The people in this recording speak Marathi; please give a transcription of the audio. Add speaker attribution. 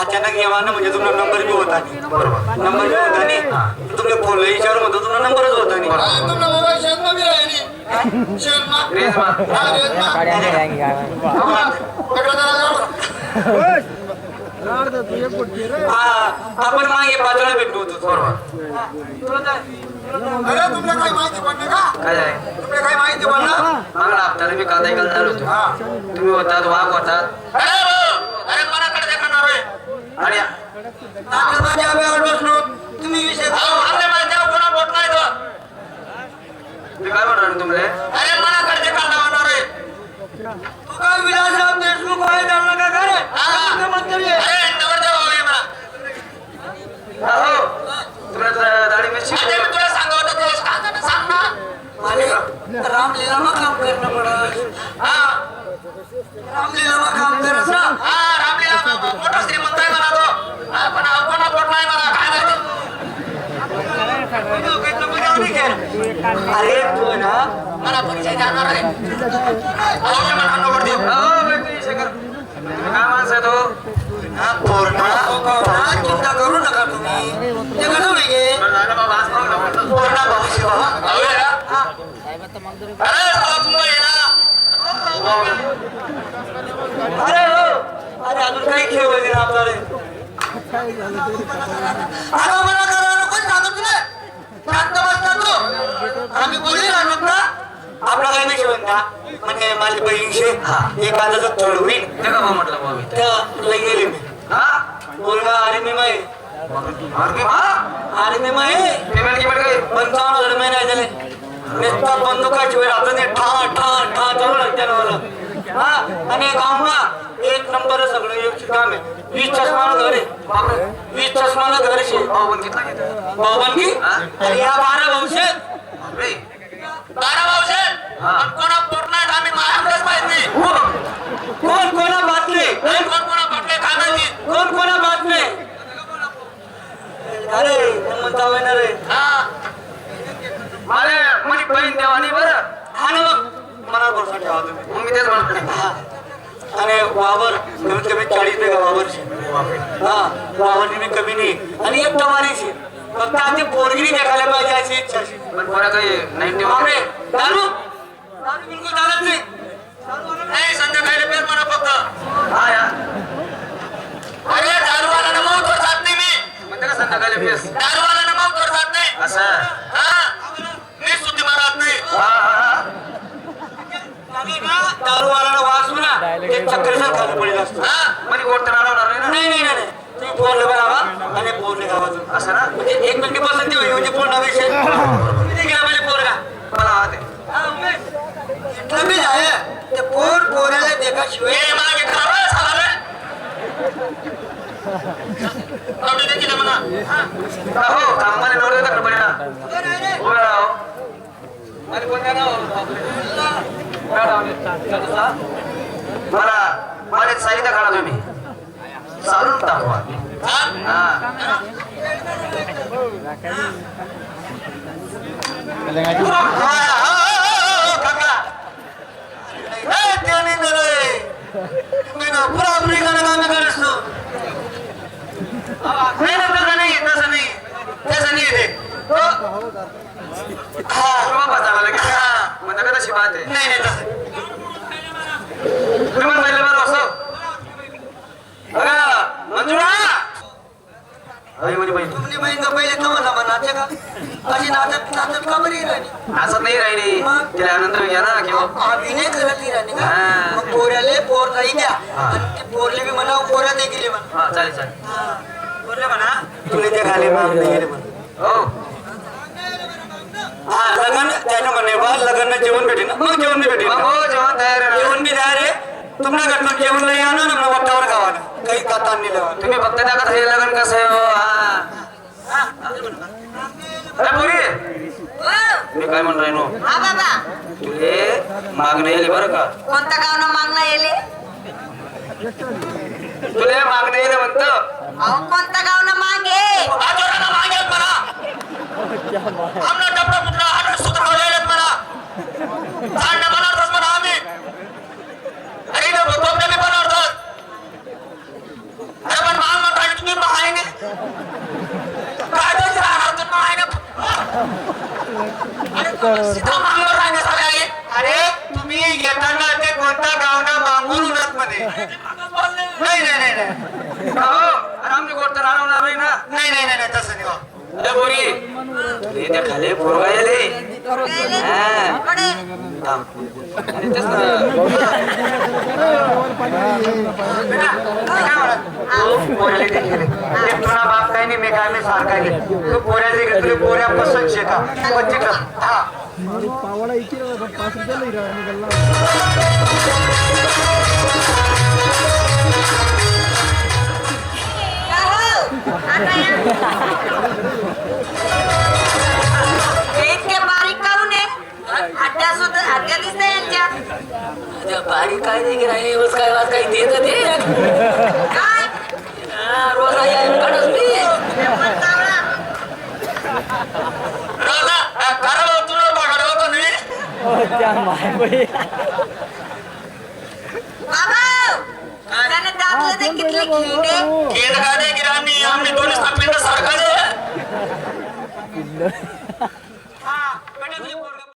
Speaker 1: अचानक येवानं म्हणजे तुमचा नंबर बी होता नंबर बी होता नाही. तुमच्या फोनला विचार म्हणतो तुमचा नंबरच होता नाही. आपण मागे पाचोळा भेटलो होतो.
Speaker 2: बरोबर.
Speaker 3: अरे तुमला काही माहिती पडली का?
Speaker 2: काय
Speaker 3: तुमला काही माहिती पडलं?
Speaker 2: मागला हप्त्याला मी कांदा चालू होतो. तुम्ही होतात वाघ होतात.
Speaker 3: कोणाकडे देखाणार होय
Speaker 2: आणि
Speaker 3: आपल्या माझ्या आव्यावर बसलो तुम्ही विषय आपल्या माझ्या कोणा बोट नाही तो.
Speaker 2: मी काय म्हणणार तुमले
Speaker 3: अरे मनाकडे देखाणार होणार होय तू काय विलासराव देशमुख आहे त्यांना काय करे? अरे मला
Speaker 2: हो तुला दाढी
Speaker 3: अरे मी तुला सांगत होतो ते सांग ना,
Speaker 1: अरे रामलीला मग काम करणं पडत
Speaker 3: हा.
Speaker 1: रामलीला मग काम करत ना
Speaker 3: हा रामलीला मोठा श्रीमंत आहे म्हणा तो हा, पण हा कोणा बोट नाही म्हणा काय नाही
Speaker 1: अरे तू ना
Speaker 3: मला परिचय जाणार आहे
Speaker 1: चिंता करू नका तुम्ही ते कसं
Speaker 3: अरे
Speaker 1: अरे हो अरे अजून काही खेळ वगैरे आपल्याला
Speaker 3: अरे मला करायला कोण सांगत तुला शांत बसता तू आम्ही बोलली ना लोक
Speaker 1: आपला म्हणजे माझी बहीणशे एखाद्याचं थोड होईल.
Speaker 2: भाऊ म्हटलं भाऊ
Speaker 1: लई गेले मी.
Speaker 2: हा?
Speaker 1: मुलगा अरे मी माही
Speaker 2: अरे
Speaker 1: मी
Speaker 2: काही
Speaker 1: पंचावन्न हजार महिने झाले नुसता बंदुकाची वेळ आता ते ठा ठा ठा चालू लागते ना मला. हा? आणि गावमा एक नंबर सगळं एक काम आहे. वीस चष्माला घर आहे. वीस चष्माला घर
Speaker 2: भाऊ घेतो
Speaker 1: बाबांनी
Speaker 2: हा?
Speaker 1: अरे या बारा भाऊशे
Speaker 2: बापरे.
Speaker 3: बारा भाऊशे
Speaker 2: हा.
Speaker 3: पण कोणा पोट नाही आम्ही माझ्याकडेच माहीत नाही.
Speaker 1: कोण? कोणा बातले
Speaker 3: कोण कोण पटले काय माहिती
Speaker 1: कोण कोणा बातले अरे म्हणता होईना रे.
Speaker 3: हा.
Speaker 2: मला माझी बहीण देवानी बरं.
Speaker 1: हा ना मग. मनात भरोसा ठेवा तुम्ही.
Speaker 2: मी तेच म्हणतो.
Speaker 1: आणि वावर कमीत कमी चाळीस बेगा वावरची हा वावर मी कमी नाही. आणि एक टमारीची फक्त आधी पोरगिरी देखायला पाहिजे अशी इच्छा.
Speaker 2: पण कोणा काही नाही
Speaker 1: दारू? बिलकुल चालत नाही.
Speaker 3: नाही संध्याकाळी पेर म्हणा फक्त.
Speaker 2: हा
Speaker 3: अरे दारूवाला मौतवर जात नाही मी.
Speaker 2: म्हणते का संध्याकाळी
Speaker 3: दारूवाला जात नाही.
Speaker 2: असं?
Speaker 3: हा. मी सुद्धी मारत नाही.
Speaker 2: हा हा
Speaker 1: दारूवाला वाचू ना. ते चक्कर खाली पडेल असतो.
Speaker 3: हा
Speaker 2: म्हणजे गोट तर अडवणार नाही ना
Speaker 1: नाही नाही नाही नाही. तुम्ही पोरले लावा आणि पोरले गावातून
Speaker 2: असं ना
Speaker 1: म्हणजे एक मिनिट पसंती होईल म्हणजे पूर्ण विषय तुम्ही गेला म्हणजे पोरगा
Speaker 2: मला हा ते
Speaker 1: हा, उमेश. इथलं बी आहे ते पोर पोराला देखाशिवाय
Speaker 3: ए मागे खरं झालं कवडी देखील म्हणा
Speaker 2: हो मला हो राव आणि कोणत्या नाव मला मला साहित्य काढा तुम्ही चालून दाखवा हा. नाही नाही, तसं नाही. तसं नाही तसं नाही ते लगेच हा म्हणता का तशी बात आहे
Speaker 1: नाही नाही तसं.
Speaker 2: तुम्ही पण पहिले बरं असं बघा मंजुळा आई म्हणजे बहीण
Speaker 1: तुमची बहीण का पहिले तुम्हाला म्हणायचे का अशी नाचत नाचत का बरी राहिली.
Speaker 2: असं नाही राहिली तिला आनंद घ्या ना किंवा
Speaker 1: अभिनय करत नाही राहिली. ते पोरले बी म्हणा पोऱ्या दे गेली म्हणा.
Speaker 2: हा चालेल चालेल.
Speaker 1: पोरले म्हणा तुला ते खाली माग नाही गेले म्हणा
Speaker 2: हो.
Speaker 1: हा लग्न त्यानं म्हणे बा लग्न जेवण भेटेल ना मग जेवण बी भेटेल
Speaker 2: मग
Speaker 1: ना.
Speaker 2: हो जेवण तयार आहे. ना.
Speaker 1: जेवण बी तयार आहे. तुम्हाला घटना जेवण नाही आणा ना मग वाटावर गावा काही काता.
Speaker 2: तुम्ही फक्त त्या कसं हे लग्न कसं आहे हो हा. अरे पोरी. मी काय म्हणून राहिलो
Speaker 4: हा बाबा.
Speaker 2: तुले मागणं येईल बरं का?
Speaker 4: कोणता गावना मागणं येले
Speaker 2: तुला मागणे म्हणत?
Speaker 4: अहो कोणता गाव ना मागे
Speaker 3: आजोराला मागे मला आमला डबडा कुठला? आठ सूत्र मला अरे
Speaker 1: पण महान म्हणता तुम्ही नाही नाही नाही नाही
Speaker 2: हो अरे आमची गोष्ट तर राहणार नाही ना
Speaker 1: नाही नाही नाही नाही, तसं नाही हो.
Speaker 2: ए पोरी रे त्या खाली पोरगा येले हा.
Speaker 4: कडे.
Speaker 2: थांब. अरे तेच ना.
Speaker 1: बेटा, मी काय म्हणत? तू पोऱ्याला ते गेले. ते तुला बाप काही नाही मी काय मी सारखा घे तू पोऱ्याचे घे तुला पोऱ्या पसंत शे का पण तिकडं हा
Speaker 4: हो? हे
Speaker 5: बारीक काय नाही राहिले रोज काय वाज काही देत ते
Speaker 4: काय
Speaker 5: रोज आई आई काढत मी
Speaker 4: पण चावला.
Speaker 1: राजा, अ, खरं तुला बघायला होतं नाही
Speaker 6: त्या माय
Speaker 4: बाबा त्याने दाबलं ते किती खिंडे
Speaker 1: केंद्र का दे गिराणी आम्ही दोन्ही पिंड सारखा दे